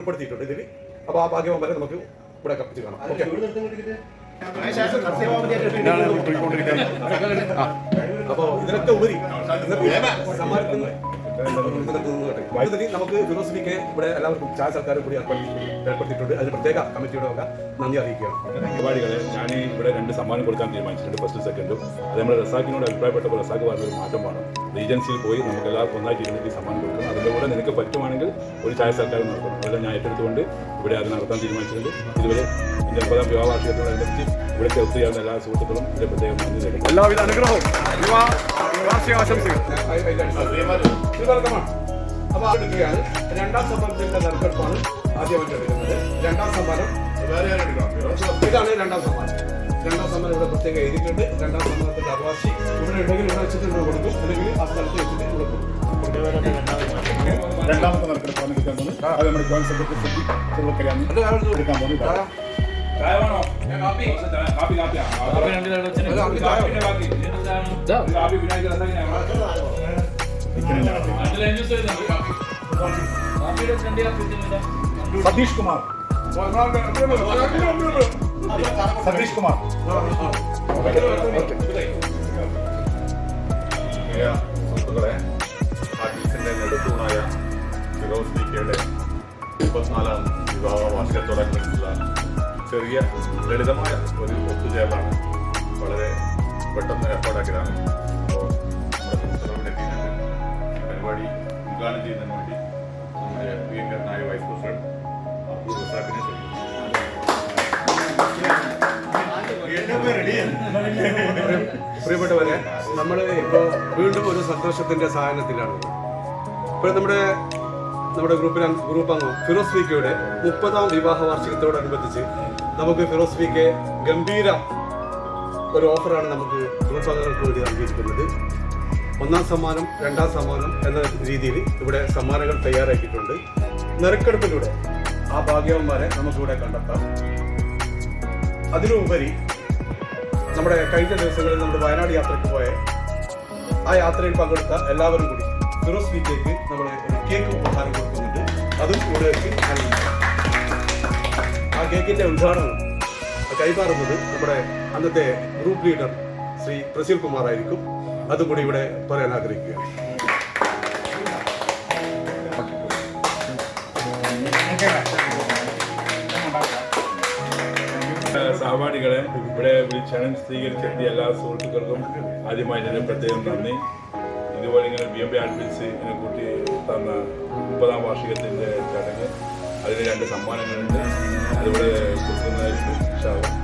ഉൾപ്പെടുത്തിയിട്ടുണ്ട് ഇതിൽ അപ്പോൾ ആ ഭാഗ്യം വരെ നമുക്ക് ഇവിടെ കപ്പിച്ച് കാണാം. ഓക്കെ. അപ്പോൾ ഇതിനൊക്കെ ഉപരി വൈദ്യുതി നമുക്ക് ഫിലോസഫിക്ക് ഇവിടെ എല്ലാവർക്കും ചായ സർക്കാരും കൂടി ഏർപ്പെടുത്തി ഏർപ്പെടുത്തിയിട്ടുണ്ട്. അതിന് പ്രത്യേക കമ്മിറ്റിയുടെ ഒക്കെ നന്ദി അറിയിക്കുകയാണ്. ഞാൻ ഇവിടെ രണ്ട് സമ്മാനം കൊടുക്കാൻ തീരുമാനിച്ചിട്ടുണ്ട്. ഫസ്റ്റ് സെക്കൻഡും. അത് നമ്മുടെ റസാക്കിനോട് അഭിപ്രായപ്പെട്ടപ്പോൾ റസാക്ക് പറഞ്ഞൊരു മാറ്റം ഏജൻസിയിൽ പോയി നമുക്ക് എല്ലാവർക്കും ഒന്നായിട്ട് ഇരുന്നിട്ട് സമ്മാനം കൊടുക്കണം. അതിന്റെ കൂടെ നിനക്ക് പറ്റുവാണെങ്കിൽ ഒരു ചായ സർക്കാർ നടത്തണം. അതെല്ലാം ഞാൻ ഏറ്റെടുത്തുകൊണ്ട് ഇവിടെ അത് നടത്താൻ തീരുമാനിച്ചിട്ടുണ്ട്. ഇതുവരെ എന്റെ മുപ്പതാം വിവാഹ വാർഷികത്തോടനുബന്ധിച്ച് ഇവിടെ ചെയ്യാവുന്ന എല്ലാ സുഹൃത്തുക്കളും ഇതിന്റെ പ്രത്യേകം നന്ദി തരും എല്ലാവിധ അനുഗ്രഹവും. അപ്പോൾ രണ്ടാം സമ്മാനത്തിന്റെ നറുക്കെടുപ്പാണ് ആദ്യമായിട്ട് വരുന്നത് രണ്ടാം സമ്മാനം ഇതാണ് രണ്ടാം സമ്മാനം രണ്ടാം സമ്മാനം ഇവിടെ പ്രത്യേകം എഴുതിയിട്ടുണ്ട്. രണ്ടാം സമ്മാനത്തിന്റെ അവകാശി ഇവിടെ ഉണ്ടെങ്കിൽ ഇവിടെ വെച്ചിട്ട് ഇവിടെ കൊടുക്കും. അല്ലെങ്കിൽ ആ സ്ഥലത്ത് വെച്ചിട്ട് ഇവിടെ കൊടുക്കും. രണ്ടാമത്തെ നറുക്കെടുപ്പാണ് എടുക്കാൻ പോകുന്നത് അത് നമ്മുടെ ജോയിന്റ് സെക്രട്ടറി സിറ്റി ചെറുപ്പക്കരയാണ് എടുക്കാൻ പോകുന്നത് ചായ വേണോ? കാപ്പി. കാപ്പി കാപ്പി. വിനായക സതീഷ് കുമാർ. സതീഷ് കുമാർ സുഹൃത്തുക്കളെ ആർട്ടിസ്റ്റിന്റെ നെടുത്തൂണായ ഫിറോസ് ഡി കെയുടെ മുപ്പത്തിനാലാം വിവാഹ വാർഷികത്തോടനുബന്ധിച്ചുള്ള ചെറിയ ലളിതമായ ഒരു ഒത്തുചേരലാണ് വളരെ പെട്ടെന്ന് ഏർപ്പാടാക്കിയതാണ്. പ്രിയപ്പെട്ടവരെ നമ്മൾ ഇപ്പോൾ വീണ്ടും ഒരു സന്തോഷത്തിന്റെ സാധനത്തിലാണ്. ഇപ്പോൾ നമ്മുടെ നമ്മുടെ ഗ്രൂപ്പിൽ ഗ്രൂപ്പ് അംഗം ഫിറോസ് വിക്കയുടെ കെയുടെ മുപ്പതാം വിവാഹ വാർഷികത്തോടനുബന്ധിച്ച് നമുക്ക് ഫിറോസ് വിക്ക് ഗംഭീര ഒരു ഓഫറാണ് നമുക്ക് ഗ്രൂപ്പ് അംഗങ്ങൾക്ക് വേണ്ടി നൽകിയിരിക്കുന്നത്. ഒന്നാം സമ്മാനം രണ്ടാം സമ്മാനം എന്ന രീതിയിൽ ഇവിടെ സമ്മാനങ്ങൾ തയ്യാറാക്കിയിട്ടുണ്ട്. നെറുക്കെടുപ്പിലൂടെ ആ ഭാഗ്യവന്മാരെ നമുക്കിവിടെ കണ്ടെത്താം. അതിനുപരി നമ്മുടെ കഴിഞ്ഞ ദിവസങ്ങളിൽ നമ്മുടെ വയനാട് യാത്രയ്ക്ക് പോയ ആ യാത്രയിൽ പങ്കെടുത്ത എല്ലാവരും കൂടി ഫിറോസ് വീട്ടിലേക്ക് നമ്മൾ കേക്ക് ഉപഹാരം കൊടുക്കുന്നുണ്ട്. അതും കൂടെ ആ കേക്കിന്റെ ഉദ്ഘാടനം കൈമാറുന്നത് നമ്മുടെ അന്നത്തെ ഗ്രൂപ്പ് ലീഡർ ശ്രീ പ്രസീൽ കുമാർ ആയിരിക്കും. അതും കൂടി ഇവിടെ പറയാൻ ആഗ്രഹിക്കുകയാണ്. സഹപാഠികളെ ഇവിടെ വിളിച്ചണം സ്വീകരിച്ചെത്തിയ എല്ലാ സുഹൃത്തുക്കൾക്കും ആദ്യമായി തന്നെ പ്രത്യേകം നന്ദി. ഇതുപോലെ ഇങ്ങനെ ബി എം ബി ആർട്ടിസ്റ്റ് ഇതിനെ കൂട്ടി തന്ന മുപ്പതാം വാർഷികത്തിന്റെ ചടങ്ങ്. അതിന് രണ്ട് സമ്മാനങ്ങളുണ്ട്. അതുപോലെ കൊടുക്കുന്നതായിരിക്കും.